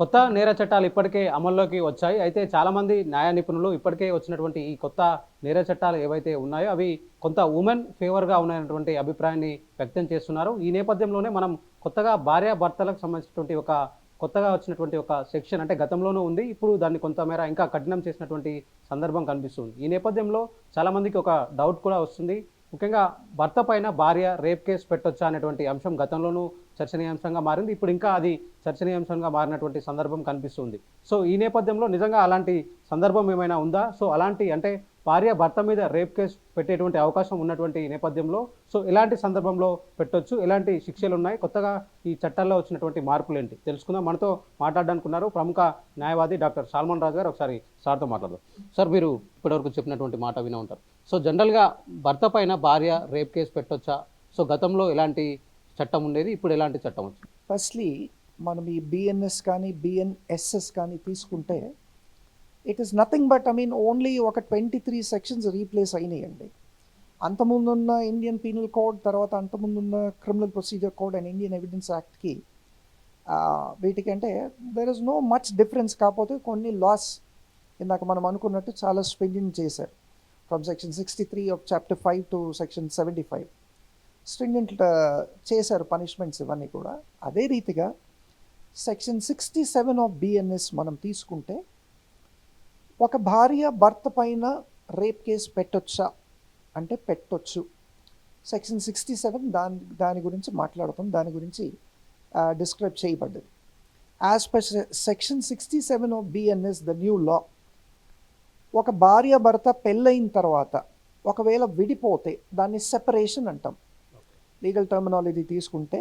కొత్త నేర చట్టాలు ఇప్పటికే అమల్లోకి వచ్చాయి. అయితే చాలామంది న్యాయ నిపుణులు ఇప్పటికే వచ్చినటువంటి ఈ కొత్త నేర చట్టాలు ఏవైతే ఉన్నాయో అవి కొంత ఉమెన్ ఫేవర్గా ఉన్నటువంటి అభిప్రాయాన్ని వ్యక్తం చేస్తున్నారు. ఈ నేపథ్యంలోనే మనం కొత్తగా భార్య భర్తలకు సంబంధించినటువంటి ఒక కొత్తగా వచ్చినటువంటి ఒక సెక్షన్ అంటే గతంలోనూ ఉంది. ఇప్పుడు దాన్ని కొంతమేర ఇంకా కఠినం చేసినటువంటి సందర్భం కనిపిస్తుంది. ఈ నేపథ్యంలో చాలామందికి ఒక డౌట్ కూడా వస్తుంది. ముఖ్యంగా భర్త పైన భార్య రేప్ కేసు పెట్టొచ్చా అనేటువంటి అంశం గతంలోనూ చర్చనీయాంశంగా మారింది. ఇప్పుడు ఇంకా అది చర్చనీయాంశంగా మారినటువంటి సందర్భం కనిపిస్తుంది. సో ఈ నేపథ్యంలో నిజంగా అలాంటి సందర్భం ఏమైనా ఉందా? సో అలాంటి అంటే భార్య భర్త మీద రేప్ కేసు పెట్టేటువంటి అవకాశం ఉన్నటువంటి నేపథ్యంలో సో ఎలాంటి సందర్భంలో పెట్టొచ్చు. ఎలాంటి శిక్షలు ఉన్నాయి కొత్తగా ఈ చట్టాల్లో వచ్చినటువంటి మార్పులు ఏంటి తెలుసుకుందాం. మనతో మాట్లాడడానికి ఉన్నారు ప్రముఖ న్యాయవాది డాక్టర్ సాల్మన్ రాజు గారు. ఒకసారి సార్తో మాట్లాడదాం. సార్ మీరు ఇప్పటివరకు చెప్పినటువంటి మాట వినే ఉంటారు. సో జనరల్గా భర్త పైన భార్య రేప్ కేసు పెట్టొచ్చా? సో గతంలో ఎలాంటి చట్టం ఉండేది? ఇప్పుడు ఎలాంటి చట్టం వచ్చింది? ఫస్ట్లీ మనం ఈ బిఎన్ఎస్ కానీ బిఎన్ఎస్ఎస్ కానీ తీసుకుంటే it is nothing but I mean only ఒక ట్వంటీ త్రీ సెక్షన్స్ రీప్లేస్ అయినాయండి. అంతకుముందున్న ఇండియన్ పీనల్ కోడ్ తర్వాత అంతకుముందున్న criminal procedure code and Indian evidence యాక్ట్కి వీటికంటే there is no much difference కాకపోతే కొన్ని లాస్ ఇందాక మనం అనుకున్నట్టు చాలా స్ట్రింజెంట్ చేశారు. From section sixty three of chapter five to section seventy five stringent చేశారు పనిష్మెంట్స్ ఇవన్నీ కూడా. అదే రీతిగా section sixty seven of BNS మనం తీసుకుంటే ఒక భార్య భర్త పైన రేప్ కేసు పెట్టొచ్చా? అంటే పెట్టొచ్చు. సెక్షన్ సిక్స్టీ సెవెన్ దాని దాని గురించి మాట్లాడతాం. దాని గురించి describe చేయబడ్డది. As per section sixty seven of BNS the new law ఒక భార్య భర్త పెళ్ళయిన తర్వాత ఒకవేళ విడిపోతే దాన్ని సెపరేషన్ అంటాం. లీగల్ టర్మినాలజీ తీసుకుంటే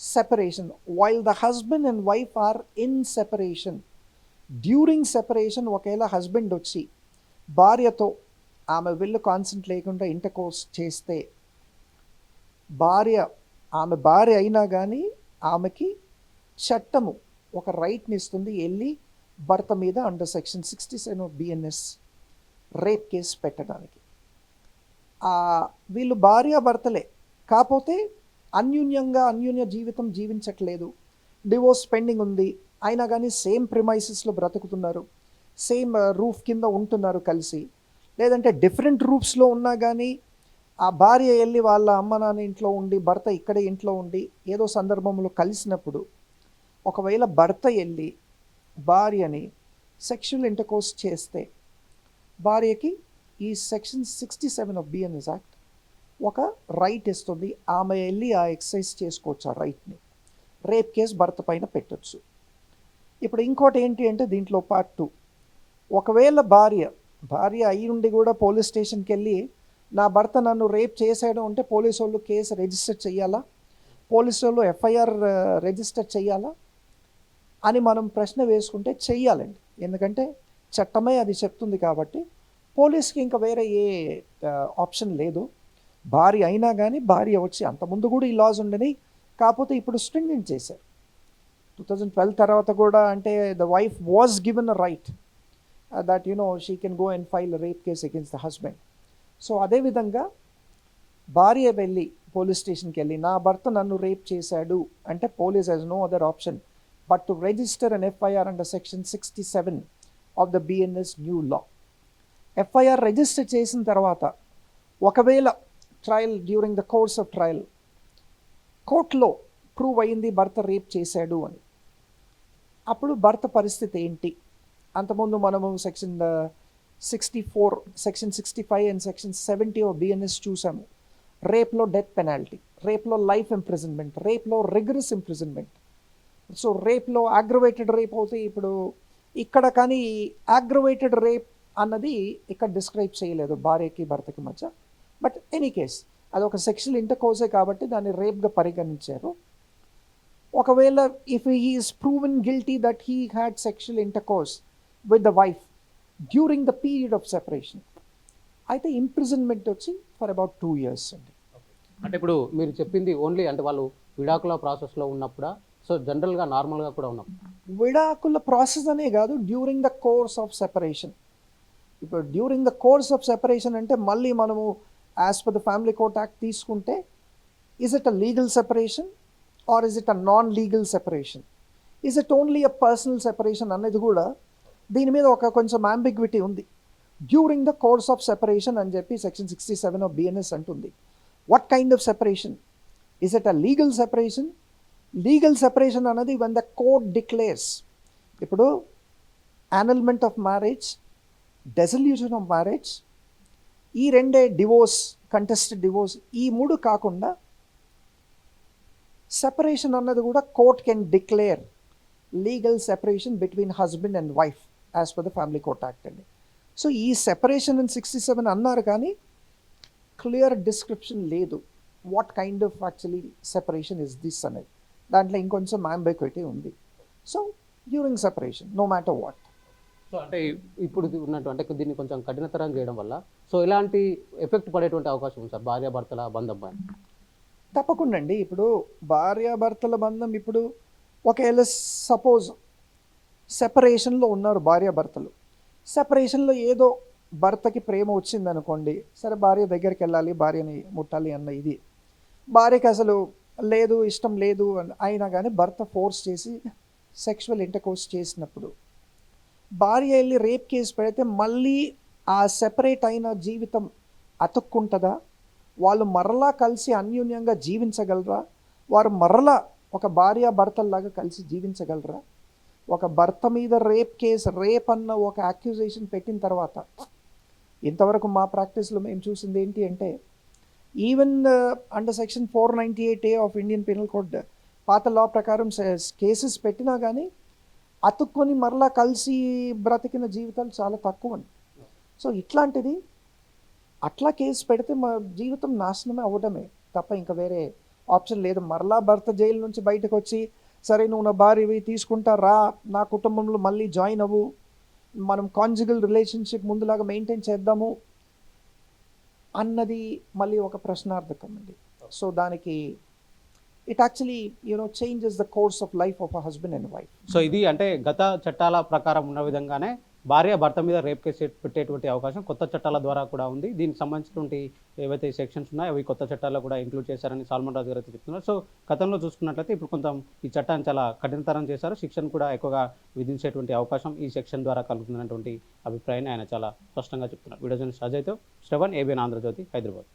separation while the husband and wife are in separation during separation ఒకవేళ హస్బెండ్ వచ్చి భార్యతో ఆమె విల్లు కాన్సెంట్ లేకుండా ఇంటర్కోర్స్ చేస్తే భార్య ఆమె భార్య అయినా కానీ ఆమెకి చట్టము ఒక రైట్ని ఇస్తుంది వెళ్ళి భర్త మీద under section sixty seven of BNS rape case పెట్టడానికి. వీళ్ళు భార్య భర్తలే. కాకపోతే అన్యూన్యంగా అన్యూన్య జీవితం జీవించట్లేదు. డివోర్స్ పెండింగ్ ఉంది. అయినా కానీ సేమ్ ప్రిమైసెస్లో బ్రతుకుతున్నారు. సేమ్ రూఫ్ కింద ఉంటున్నారు కలిసి. లేదంటే డిఫరెంట్ రూఫ్స్లో ఉన్నా కానీ ఆ భార్య వెళ్ళి వాళ్ళ అమ్మ నాన్న ఇంట్లో ఉండి భర్త ఇక్కడే ఇంట్లో ఉండి ఏదో సందర్భంలో కలిసినప్పుడు ఒకవేళ భర్త వెళ్ళి భార్యని సెక్షువల్ ఇంటర్కోర్స్ చేస్తే భార్యకి ఈ section sixty seven of BNS act ఒక రైట్ ఇస్తుంది. ఆమె వెళ్ళి ఆ ఎక్సర్సైజ్ చేసుకోవచ్చు ఆ రైట్ని రేప్ కేసు భర్త పైన పెట్టొచ్చు. ఇప్పుడు ఇంకోటి ఏంటి అంటే దీంట్లో పార్ట్ టూ ఒకవేళ భార్య భార్య అయి ఉండి కూడా పోలీస్ స్టేషన్కి వెళ్ళి నా భర్త నన్ను రేప్ చేశాడు అంటే పోలీసు వాళ్ళు కేసు రిజిస్టర్ చేయాలా? పోలీసు వాళ్ళు ఎఫ్ఐఆర్ రిజిస్టర్ చేయాలా? అని మనం ప్రశ్న వేసుకుంటే చెయ్యాలండి. ఎందుకంటే చట్టమే అది చెప్తుంది కాబట్టి పోలీస్కి ఇంకా వేరే ఏ ఆప్షన్ లేదు. భార్య అయినా కానీ భార్య వచ్చి అంతకుముందు కూడా ఈ లాస్ ఉండని కాకపోతే ఇప్పుడు స్ట్రింజెంట్ చేశారు. టూ థౌజండ్ ట్వెల్వ్ తర్వాత కూడా అంటే the wife was given a right that you know she can go and file rape case against the husband so అదేవిధంగా భార్య వెళ్ళి పోలీస్ స్టేషన్కి వెళ్ళి నా భర్త నన్ను రేప్ చేశాడు. అంటే police has no other option but to register an FIR under section sixty seven of the BNS new law FIR register చేసిన తర్వాత ఒకవేళ trial during the course of trial కోర్టులో ప్రూవ్ అయింది భర్త రేప్ చేశాడు అని. అప్పుడు భర్త పరిస్థితి ఏంటి? అంతకుముందు మనము section sixty four section sixty five and section seventy of BNS చూసాము. రేప్లో డెత్ పెనాల్టీ రేప్లో లైఫ్ ఇంప్రిజన్మెంట్ రేప్లో రిగరస్ ఇంప్రిజన్మెంట్ సో రేప్లో అగ్రవేటెడ్ రేప్ అవుతే ఇప్పుడు ఇక్కడ కానీ అగ్రవేటెడ్ రేప్ అన్నది ఇక్కడ డిస్క్రైబ్ చేయలేదు భార్యకి భర్తకి మధ్య. బట్ ఎనీ కేస్ అది ఒక సెక్షువల్ ఇంటర్కోర్సే కాబట్టి దాన్ని రేప్గా పరిగణించారు. ఒకవేళ if he is proven guilty that he had sexual intercourse with the wife during the period of separation అయితే ఇంప్రిజన్మెంట్ వచ్చి ఫర్ అబౌట్ టూ ఇయర్స్ అండి. అంటే ఇప్పుడు మీరు చెప్పింది ఓన్లీ అంటే వాళ్ళు విడాకుల ప్రాసెస్లో ఉన్నప్పుడా? సో జనరల్గా నార్మల్గా కూడా ఉన్నప్పుడు విడాకుల ప్రాసెస్ అనే కాదు during the course of separation ఇప్పుడు during the course of separation అంటే మళ్ళీ మనము as per the family court act తీసుకుంటే is it a legal separation or is it a non legal separation is it only a personal separation అనేది కూడా దీని మీద ఒక కొంచెం అంబిగ్విటీ ఉంది. During the course of separation అని చెప్పి section sixty seven of BNS అంటుంది. What kind of separation is it a legal separation legal separation అనేది వన్ ద కోర్ట్ డిక్లేర్స్ ఇప్పుడు annulment of marriage dissolution of marriage ఈ రెండే divorce contested divorce ఈ మూడు కాకుండా సెపరేషన్ అన్నది కూడా court can declare legal separation between husband and wife as per the family court act అండి. సో ఈ సెపరేషన్ ఇన్ సిక్స్టీ సెవెన్ అన్నారు కానీ క్లియర్ డిస్క్రిప్షన్ లేదు. What kind of actually separation is this అనేది. దాంట్లో ఇంకొంచెం అంబిక్విటీ ఉంది. So during separation no matter what so అంటే ఇప్పుడు ఉన్నట్టు అంటే దీన్ని కొంచెం కఠినతరం చేయడం వల్ల సో ఎలాంటి ఎఫెక్ట్ పడేటువంటి అవకాశం ఉంది సార్? భార్యాభర్తల బంధం పైన. తప్పకుండా అండి. ఇప్పుడు భార్యాభర్తల బంధం ఇప్పుడు ఒకవేళ సపోజ్ సెపరేషన్లో ఉన్నారు భార్యాభర్తలు. సెపరేషన్లో ఏదో భర్తకి ప్రేమ వచ్చింది అనుకోండి సరే భార్య దగ్గరికి వెళ్ళాలి భార్యని ముట్టాలి అన్న ఇది. భార్యకి అసలు లేదు ఇష్టం లేదు అని అయినా కానీ భర్త ఫోర్స్ చేసి సెక్షువల్ ఇంటర్కోర్స్ చేసినప్పుడు భార్య వెళ్ళి రేప్ కేసు పెడితే మళ్ళీ ఆ సెపరేట్ అయిన జీవితం అతుక్కుంటుందా? వాళ్ళు మరలా కలిసి అన్యోన్యంగా జీవించగలరా? వారు మరలా ఒక భార్య భర్తల్లాగా కలిసి జీవించగలరా? ఒక భర్త మీద రేప్ కేసు రేప్ అన్న ఒక అక్యూజేషన్ పెట్టిన తర్వాత ఇంతవరకు మా ప్రాక్టీస్లో మేము చూసింది ఏంటి అంటే even under section four ninety eight A of Indian penal code పాత లా ప్రకారం కేసెస్ పెట్టినా కానీ అతుక్కొని మరలా కలిసి బ్రతికిన జీవితాలు చాలా తక్కువ సో ఇట్లాంటిది అట్లా కేసు పెడితే మా జీవితం నాశనమే అవ్వడమే తప్ప ఇంకా వేరే ఆప్షన్ లేదు. మరలా భర్త జైలు నుంచి బయటకు వచ్చి సరే నువ్వు నా భార్యవి తీసుకుంటా రా నా కుటుంబంలో మళ్ళీ జాయిన్ అవ్వు. మనం కాన్జుగల్ రిలేషన్షిప్ ముందులాగా మెయింటైన్ చేద్దాము అన్నది మళ్ళీ ఒక ప్రశ్నార్థకం అండి. సో దానికి it actually you know changes the course of life of a husband and wife so ఇది అంటే గత చట్టాల ప్రకారం ఉన్న విధంగానే భార్య భర్త మీద రేప్ కేసు పెట్టేటువంటి అవకాశం కొత్త చట్టాల ద్వారా కూడా ఉంది. దీనికి సంబంధించినటువంటి ఏవైతే సెక్షన్స్ ఉన్నాయో అవి కొత్త చట్టాల్లో కూడా ఇంక్లూడ్ చేశారని సాల్మన్ రాజు గారు అయితే చెప్తున్నారు. సో గతంలో చూసుకున్నట్లయితే ఇప్పుడు కొంత ఈ చట్టాన్ని చాలా కఠినతరం చేశారు. శిక్షను కూడా ఎక్కువగా విధించేటువంటి అవకాశం ఈ సెక్షన్ ద్వారా కలుగుతున్నటువంటి అభిప్రాయాన్ని ఆయన చాలా స్పష్టంగా చెప్తున్నారు. వీడియో జర్నలిస్ట్ అజయ్తో శ్రవణ్ ఏబిఎన్ ఆంధ్రజ్యోతి హైదరాబాద్.